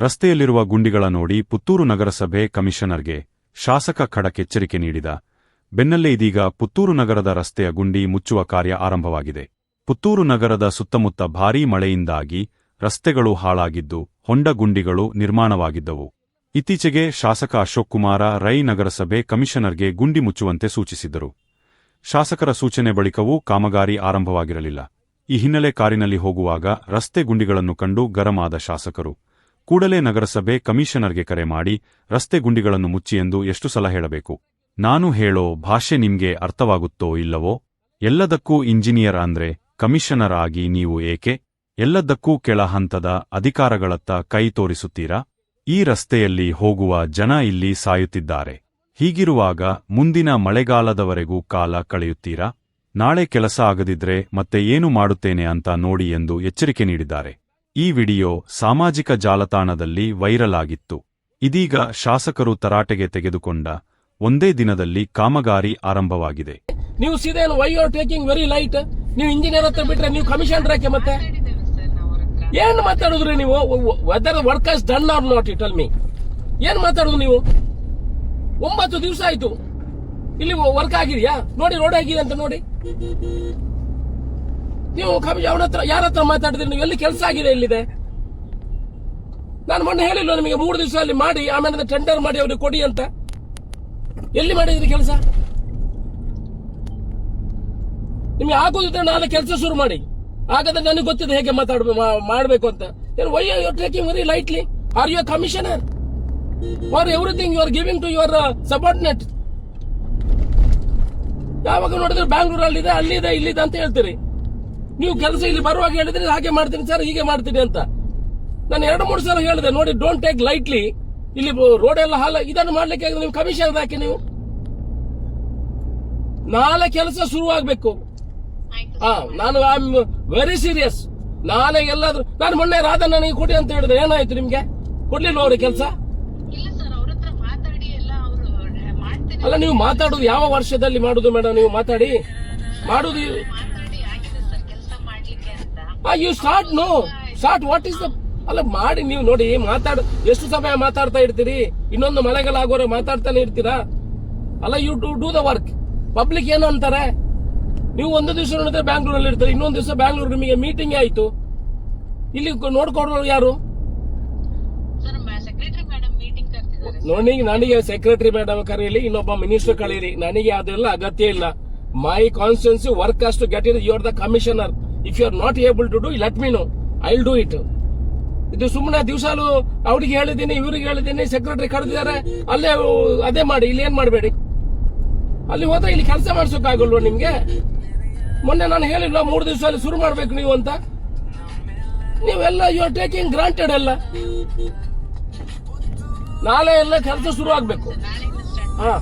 ರಸ್ತೆಯಲ್ಲಿರುವ ಗುಂಡಿಗಳ ನೋಡಿ ಪುತ್ತೂರು ನಗರಸಭೆ ಕಮಿಷನರ್ಗೆ ಶಾಸಕ ಖಡಕ್ ಎಚ್ಚರಿಕೆ ನೀಡಿದ. ಬೆನ್ನಲ್ಲೇ ಇದೀಗ ಪುತ್ತೂರು ನಗರದ ರಸ್ತೆಯ ಗುಂಡಿ ಮುಚ್ಚುವ ಕಾರ್ಯ ಆರಂಭವಾಗಿದೆ. ಪುತ್ತೂರು ನಗರದ ಸುತ್ತಮುತ್ತ ಭಾರೀ ಮಳೆಯಿಂದಾಗಿ ರಸ್ತೆಗಳು ಹಾಳಾಗಿದ್ದು ಹೊಂಡ ಗುಂಡಿಗಳು ನಿರ್ಮಾಣವಾಗಿದ್ದವು. ಇತ್ತೀಚೆಗೆ ಶಾಸಕ ಅಶೋಕ್ ಕುಮಾರ ರೈ ನಗರಸಭೆ ಕಮಿಷನರ್ಗೆ ಗುಂಡಿ ಮುಚ್ಚುವಂತೆ ಸೂಚಿಸಿದ್ದರು. ಶಾಸಕರ ಸೂಚನೆ ಬಳಿಕವೂ ಕಾಮಗಾರಿ ಆರಂಭವಾಗಿರಲಿಲ್ಲ. ಈ ಹಿನ್ನೆಲೆ ಕಾರಿನಲ್ಲಿ ಹೋಗುವಾಗ ರಸ್ತೆ ಗುಂಡಿಗಳನ್ನು ಕಂಡು ಗರಮಾದ ಶಾಸಕರು ಕೂಡಲೇ ನಗರಸಭೆ ಕಮಿಷನರ್ಗೆ ಕರೆ ಮಾಡಿ ರಸ್ತೆ ಗುಂಡಿಗಳನ್ನು ಮುಚ್ಚಿ ಎಂದು ಎಷ್ಟು ಸಲ ಹೇಳಬೇಕು? ನಾನು ಹೇಳೋ ಭಾಷೆ ನಿಮ್ಗೆ ಅರ್ಥವಾಗುತ್ತೋ ಇಲ್ಲವೋ? ಎಲ್ಲದಕ್ಕೂ ಇಂಜಿನಿಯರ್ ಅಂದ್ರೆ ಕಮಿಷನರ್ ಆಗಿ ನೀವು ಏಕೆ? ಎಲ್ಲದಕ್ಕೂ ಕೆಳ ಹಂತದ ಅಧಿಕಾರಗಳತ್ತ ಕೈ ತೋರಿಸುತ್ತೀರಾ? ಈ ರಸ್ತೆಯಲ್ಲಿ ಹೋಗುವ ಜನ ಇಲ್ಲಿ ಸಾಯುತ್ತಿದ್ದಾರೆ. ಹೀಗಿರುವಾಗ ಮುಂದಿನ ಮಳೆಗಾಲದವರೆಗೂ ಕಾಲ ಕಳೆಯುತ್ತೀರಾ? ನಾಳೆ ಕೆಲಸ ಆಗದಿದ್ರೆ ಮತ್ತೆ ಏನು ಮಾಡುತ್ತೇನೆ ಅಂತ ನೋಡಿ ಎಂದು ಎಚ್ಚರಿಕೆ ನೀಡಿದ್ದಾರೆ. ಈ ವಿಡಿಯೋ ಸಾಮಾಜಿಕ ಜಾಲತಾಣದಲ್ಲಿ ವೈರಲ್ ಆಗಿತ್ತು ಇದೀಗ ಶಾಸಕರು ತರಾಟೆಗೆ ತೆಗೆದುಕೊಂಡ ಒಂದೇ ದಿನದಲ್ಲಿ ಕಾಮಗಾರಿ ಆರಂಭವಾಗಿದೆ. ನೀವು ಸೀದಾ why are taking very light ನೀವು ಇಂಜಿನಿಯರ್ ಹತ್ರ ಬಿಟ್ರೆ ನೀವು ಕಮಿಷನರ್ ಯಾಕೆ ಮತ್ತೆ? ಏನ್ ಮಾತಾಡಿದ್ರಿ ನೀವು? Whether work done or not it me ಏನ್ ಮಾತಾಡುದು ನೀವು? ಒಂಬತ್ತು ದಿವಸ ಆಯ್ತು. ಇಲ್ಲಿ ವರ್ಕ್ ಆಗಿದೆಯಾ? ನೋಡಿ ರೋಡ್ ಆಗಿದೆ ಅಂತ ನೋಡಿ. ನೀವು ಕಮಿ ಅವನ ಹತ್ರ ಯಾರ ಹತ್ರ ಮಾತಾಡಿದ್ರಿ? ನೀವು ಎಲ್ಲಿ ಕೆಲಸ ಆಗಿದೆ ಎಲ್ಲಿದೆ? ನಾನು ಮೊನ್ನೆ ಹೇಳಿಲ್ಲ ನಿಮಗೆ, ಮೂರು ದಿವಸ ಅಲ್ಲಿ ಮಾಡಿ, ಆಮೇಲೆ ಟೆಂಡರ್ ಮಾಡಿ ಅವ್ರಿಗೆ ಕೊಡಿ ಅಂತ. ಎಲ್ಲಿ ಮಾಡಿದ್ರಿ ಕೆಲಸ? ನಿಮ್ಗೆ ಆಗೋದಿದ್ರೆ ನಾನು ಕೆಲಸ ಶುರು ಮಾಡಿ. ಹಾಗಾದ್ರೆ ನನಗೆ ಗೊತ್ತಿದೆ ಹೇಗೆ ಮಾತಾಡ ಮಾಡಬೇಕು ಅಂತ. ಏನು why are taking very lightly are you commissioner for everything you are giving to your subordinate ಯಾವಾಗ ನೋಡಿದ್ರೆ ಬ್ಯಾಂಗ್ಳೂರಲ್ಲಿದೆ ಅಲ್ಲಿದೆ, ಇಲ್ಲಿದೆ ಅಂತ ಹೇಳ್ತೀರಿ. ನೀವು ಕೆಲಸ ಇಲ್ಲಿ ಬರುವಾಗ ಹೇಳಿದ್ರೆ ಹಾಗೆ ಮಾಡ್ತೀನಿ ಸರ್ ಹೀಗೆ ಮಾಡ್ತೀನಿ ಅಂತ. ನಾನು ಎರಡು ಮೂರು ಸಲ ಹೇಳಿದೆ ನೋಡಿ ಡೋಂಟ್ ಟೇಕ್ ಲೈಟ್ಲಿ ಇಲ್ಲಿ ರೋಡ್ ಎಲ್ಲ ಹಾಲ ಇದನ್ನು ಮಾಡ್ಲಿಕ್ಕೆ ನೀವು ಕಮಿಷನ್ ಹಾಕಿ ನೀವು. ನಾಳೆ ಕೆಲಸ ಶುರುವಾಗಬೇಕು ಹಾ ನಾನು ಐ ಆಮ್ ವೆರಿ ಸೀರಿಯಸ್ ನಾಳೆ ಎಲ್ಲಾದ್ರೂ ನಾನು ಮೊನ್ನೆ ರಾಧ ನನಗೆ ಕೊಡಿ ಅಂತ ಹೇಳಿದ್ರೆ ಏನಾಯ್ತು ನಿಮ್ಗೆ? ಕೊಡ್ಲಿಲ್ಲ ಅವ್ರ ಕೆಲಸ ಅಲ್ಲ ನೀವು ಮಾತಾಡುದು ಯಾವ ವರ್ಷದಲ್ಲಿ ಮಾಡುದು ಮೇಡಮ್ ನೀವು ಮಾತಾಡಿ? ಮಾಡುದು ಅಂತ you know start what is the ಅಲ್ಲ ಮಾಡಿ ನೀವು ನೋಡಿ ಮಾತಾಡ. ಎಷ್ಟು ಸಮಯ ಮಾತಾಡ್ತಾ ಇರ್ತೀರಿ? ಇನ್ನೊಂದು ಮಳೆಗಾಲ ಆಗೋರೆ ಮಾತಾಡ್ತಾನೆ ಇರ್ತೀರಾ? ಅಲ್ಲ you to do the work public ಏನು ಅಂತಾರೆ? ನೀವು ಒಂದು ದಿವಸ ನೋಡಿದ್ರೆ ಬ್ಯಾಂಗ್ಳೂರಲ್ಲಿ ಇರ್ತಾರೆ. ಇನ್ನೊಂದು ದಿವಸ ಬ್ಯಾಂಗ್ಳೂರ್ ನಿಮಗೆ ಮೀಟಿಂಗ್ ಆಯ್ತು. ಇಲ್ಲಿ ನೋಡ್ಕೊಡೋರು ಯಾರು? ನೋಡಿ ನನಗೆ ಸೆಕ್ರೆಟರಿ ಮೇಡಮ್ ಕರೀಲಿ ಇನ್ನೊಬ್ಬ ಮಿನಿಸ್ಟರ್ ಕಳೀರಿ ನನಗೆ ಅದೆಲ್ಲ ಅಗತ್ಯ ಇಲ್ಲ. ಮೈ ಕಾನ್ಸ್ಟಿಟ್ಯೂನ್ಸಿ ವರ್ಕ್ ಅಷ್ಟು ಗೆಟ್ ಇರ್ you are the commissioner if you are not able to do let me know I will do it ಇದು ಸುಮ್ಮನೆ ದಿವಸಾಲು ಅವ್ರಿಗೆ ಹೇಳಿದ್ದೀನಿ ಇವ್ರಿಗೆ ಹೇಳಿದ್ದೀನಿ ಸೆಕ್ರೆಟರಿ ಕರೆದಿದ್ದಾರೆ. ಅಲ್ಲೇ ಅದೇ ಮಾಡಿ ಇಲ್ಲಿ ಏನ್ ಮಾಡಬೇಡಿ? ಅಲ್ಲಿ ಹೋದ್ರೆ ಇಲ್ಲಿ ಕೆಲಸ ಮಾಡ್ಸೋಕ್ಕಾಗಲ್ವಾ ನಿಮ್ಗೆ? ಮೊನ್ನೆ ನಾನು ಹೇಳಿಲ್ಲ ಮೂರು ದಿವಸ ಅಲ್ಲಿ ಶುರು ಮಾಡ್ಬೇಕು ನೀವು ಅಂತ? ನೀವೆಲ್ಲ ಯು ಆರ್ ಟೇಕಿಂಗ್ ಗ್ರಾಂಟೆಡ್ ಎಲ್ಲ. ನಾಳೆ ಎಲ್ಲ ಕೆಲಸ ಶುರು ಆಗ್ಬೇಕು. ಹಾ.